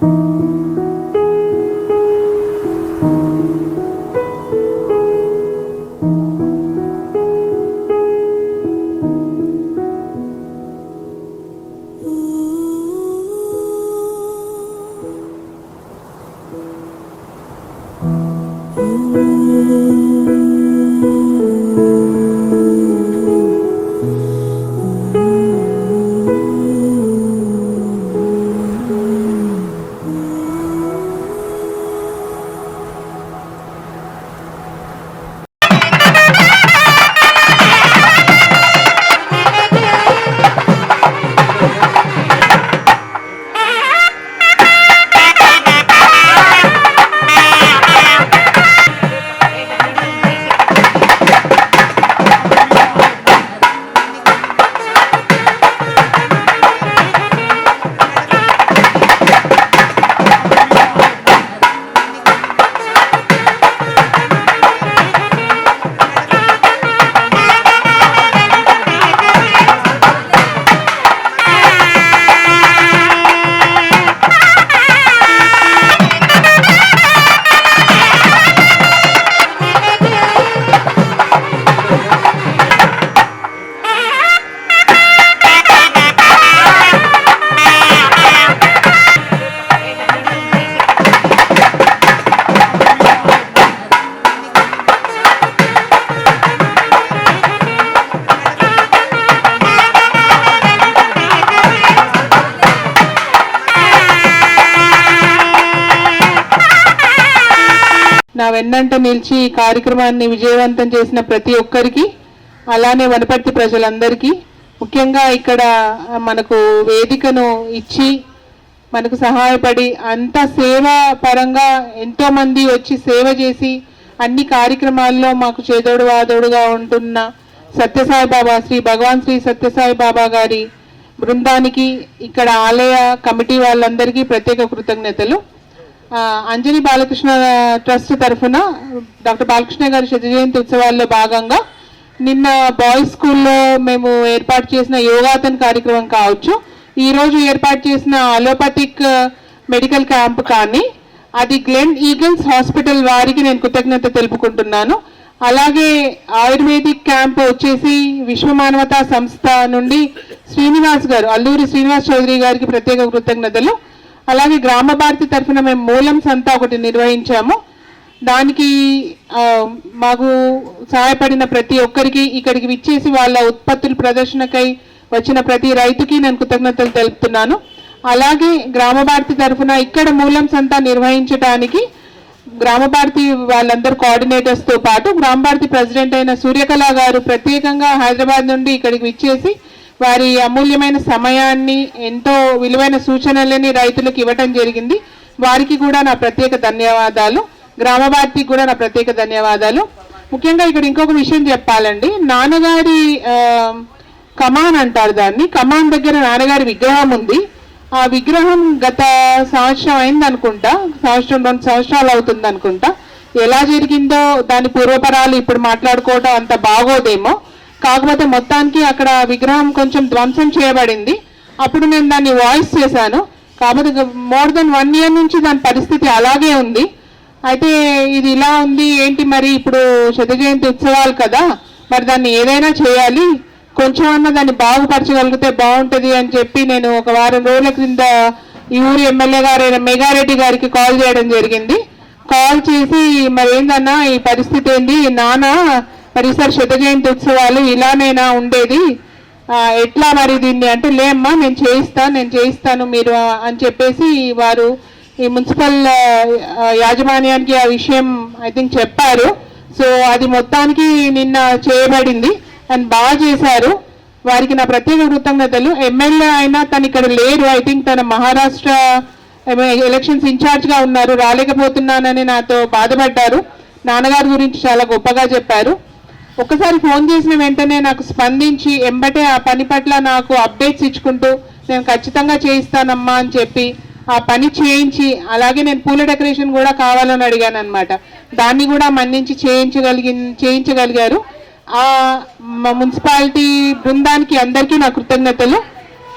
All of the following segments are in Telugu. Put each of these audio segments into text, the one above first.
Música నా వెన్నంట నిలిచి ఈ కార్యక్రమాన్ని విజయవంతం చేసిన ప్రతి ఒక్కరికి అలానే వనపర్తి ప్రజలందరికీ ముఖ్యంగా ఇక్కడ మనకు వేదికను ఇచ్చి మనకు సహాయపడి అంత సేవ పరంగా ఎంతోమంది వచ్చి సేవ చేసి అన్ని కార్యక్రమాల్లో మాకు చేదోడు వాదోడుగా ఉంటున్న సత్యసాయి బాబా శ్రీ భగవాన్ శ్రీ సత్యసాయి బాబా గారి బృందానికి ఇక్కడ ఆలయ కమిటీ వాళ్ళందరికీ ప్రత్యేక కృతజ్ఞతలు. అంజలి బాలకృష్ణ ట్రస్ట్ తరఫున డాక్టర్ బాలకృష్ణ గారి శత జయంతి ఉత్సవాల్లో భాగంగా నిన్న బాయ్స్ స్కూల్లో మేము ఏర్పాటు చేసిన యోగాతన్ కార్యక్రమం కావచ్చు. ఈరోజు ఏర్పాటు చేసిన అలోపతిక్ మెడికల్ క్యాంప్ కానీ అది గ్లెన్ ఈగల్స్ హాస్పిటల్ వారికి నేను కృతజ్ఞత తెలుపుకుంటున్నాను. అలాగే ఆయుర్వేదిక్ క్యాంప్ వచ్చేసి విశ్వమానవతా సంస్థ నుండి శ్రీనివాస్ గారు అల్లూరి శ్రీనివాస్ చౌదరి గారికి ప్రత్యేక కృతజ్ఞతలు. అలాగే గ్రామ భారతి తరఫున మేము మూలం సంతా ఒకటి నిర్వహించాము. దానికి మాకు సహాయపడిన ప్రతి ఒక్కరికి ఇక్కడికి విచ్చేసి వాళ్ళ ఉత్పత్తుల ప్రదర్శనకై వచ్చిన ప్రతి రైతుకి నేను కృతజ్ఞతలు తెలుపుతున్నాను. అలాగే గ్రామ భారతి తరఫున ఇక్కడ మూలం సంతా నిర్వహించడానికి గ్రామ భారతి వాళ్ళందరూ కోఆర్డినేటర్స్తో పాటు గ్రామ భారతి ప్రెసిడెంట్ అయిన సూర్యకళ గారు ప్రత్యేకంగా హైదరాబాద్ నుండి ఇక్కడికి విచ్చేసి వారి అమూల్యమైన సమయాన్ని ఎంతో విలువైన సూచనలని రైతులకు ఇవ్వటం జరిగింది. వారికి కూడా నా ప్రత్యేక ధన్యవాదాలు. గ్రామ భారతికి కూడా నా ప్రత్యేక ధన్యవాదాలు. ముఖ్యంగా ఇక్కడ ఇంకొక విషయం చెప్పాలండి. నాన్నగారి కమాన్ అంటారు దాన్ని. కమాన్ దగ్గర నాన్నగారి విగ్రహం ఉంది. ఆ విగ్రహం గత సంవత్సరం అయింది అనుకుంటా సంవత్సరం రెండు సంవత్సరాలు అవుతుంది అనుకుంటా ఎలా జరిగిందో దాని పూర్వపరాలు ఇప్పుడు మాట్లాడుకోవటం అంత బాగోదేమో. కాకపోతే మొత్తానికి అక్కడ విగ్రహం కొంచెం ధ్వంసం చేయబడింది. అప్పుడు నేను దాన్ని వాయిస్ చేశాను. కాకపోతే మోర్ దెన్ వన్ ఇయర్ నుంచి దాని పరిస్థితి అలాగే ఉంది. అయితే ఇది ఇలా ఉంది ఏంటి మరి ఇప్పుడు శత జయంతి ఉత్సవాలు కదా మరి దాన్ని ఏదైనా చేయాలి. కొంచెం అన్న దాన్ని బాగుపరచగలిగితే బాగుంటుంది అని చెప్పి నేను ఒక వారం రోజుల క్రింద ఈ ఊరు ఎమ్మెల్యే గారైన మెగారెడ్డి గారికి కాల్ చేయడం జరిగింది. కాల్ చేసి మరి ఏందన్నా ఈ పరిస్థితి ఏంది? నాన్న మరి ఈసారి శత జయంతి ఉత్సవాలు ఇలానైనా ఉండేది. ఎట్లా మరి దీన్ని అంటే లేమ్మా నేను చేయిస్తాను నేను చేయిస్తాను మీరు అని చెప్పేసి వారు ఈ మున్సిపల్ యాజమాన్యానికి ఆ విషయం ఐ థింక్ చెప్పారు. సో అది మొత్తానికి నిన్న చేయబడింది. అండ్ బాగా చేశారు. వారికి నా ప్రత్యేక కృతజ్ఞతలు. ఎమ్మెల్యే అయినా తను ఇక్కడ లేరు. ఐ థింక్ తన మహారాష్ట్ర ఎలక్షన్స్ ఇన్ఛార్జ్గా ఉన్నారు. రాలేకపోతున్నానని నాతో బాధపడ్డారు. నాన్నగారి గురించి చాలా గొప్పగా చెప్పారు. ఒకసారి ఫోన్ చేసిన వెంటనే నాకు స్పందించి ఎంబటే ఆ పని పట్ల నాకు అప్డేట్స్ ఇచ్చుకుంటూ నేను ఖచ్చితంగా చేయిస్తానమ్మా అని చెప్పి ఆ పని చేయించి అలాగే నేను పూల డెకరేషన్ కూడా కావాలని అడిగాను అనమాట దాన్ని కూడా మన్నించి చేయించగలిగి చేయించగలిగారు. ఆ మున్సిపాలిటీ బృందానికి అందరికీ నా కృతజ్ఞతలు.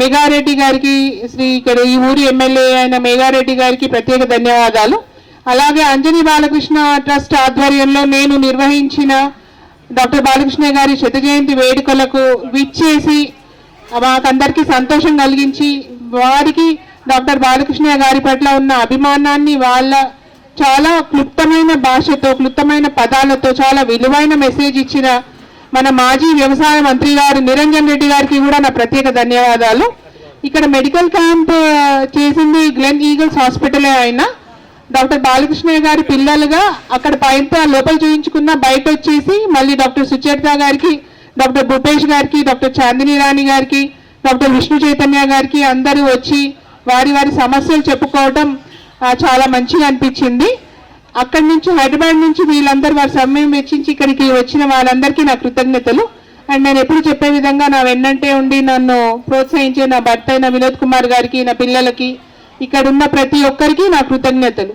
మెగారెడ్డి గారికి శ్రీ ఇక్కడ ఈ ఊరి ఎమ్మెల్యే అయిన మెగారెడ్డి గారికి ప్రత్యేక ధన్యవాదాలు. అలాగే అంజని బాలకృష్ణ ట్రస్ట్ ఆధ్వర్యంలో నేను నిర్వహించిన డాక్టర్ బాలకృష్ణ గారి శత జయంతి వేడుకలకు విచ్చేసి మాకందరికీ సంతోషం కలిగించి వారికి డాక్టర్ బాలకృష్ణ గారి పట్ల ఉన్న అభిమానాన్ని వాళ్ళ చాలా క్లుప్తమైన భాషతో క్లుప్తమైన పదాలతో చాలా విలువైన మెసేజ్ ఇచ్చిన మన మాజీ వ్యవసాయ మంత్రి గారు నిరంజన్ రెడ్డి గారికి కూడా నా ప్రత్యేక ధన్యవాదాలు. ఇక్కడ మెడికల్ క్యాంప్ చేసింది గ్లెన్ ఈగల్స్ హాస్పిటలే అయినా డాక్టర్ బాలకృష్ణ గారి పిల్లలుగా అక్కడ పైన లోపల చూయించుకున్న బయట వచ్చేసి మళ్ళీ డాక్టర్ సుచేత గారికి డాక్టర్ భూపేష్ గారికి డాక్టర్ చాందిని రాణి గారికి డాక్టర్ విష్ణు చైతన్య గారికి అందరూ వచ్చి వారి వారి సమస్యలు చెప్పుకోవడం చాలా మంచిగా అనిపించింది. అక్కడి నుంచి హైదరాబాద్ నుంచి వీళ్ళందరూ వారి సమయం వెచ్చించి ఇక్కడికి వచ్చిన వాళ్ళందరికీ నా కృతజ్ఞతలు. అండ్ నేను ఎప్పుడు చెప్పే విధంగా నా వెన్నంటే ఉండి నన్ను ప్రోత్సహించే నా భర్త అయిన వినోద్ కుమార్ గారికి నా పిల్లలకి ఇక్కడ ఉన్న ప్రతి ఒక్కరికి నా కృతజ్ఞతలు.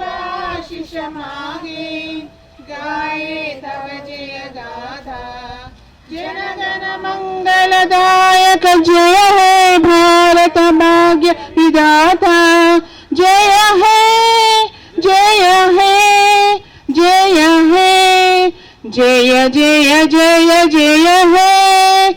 कृपाशिष मांगे गाये तव जय गाथा जनगण मंगलदायक जय हे भारत भाग्य विधाता। जय हे जय हे जय हे, जय जय जय जय, हे।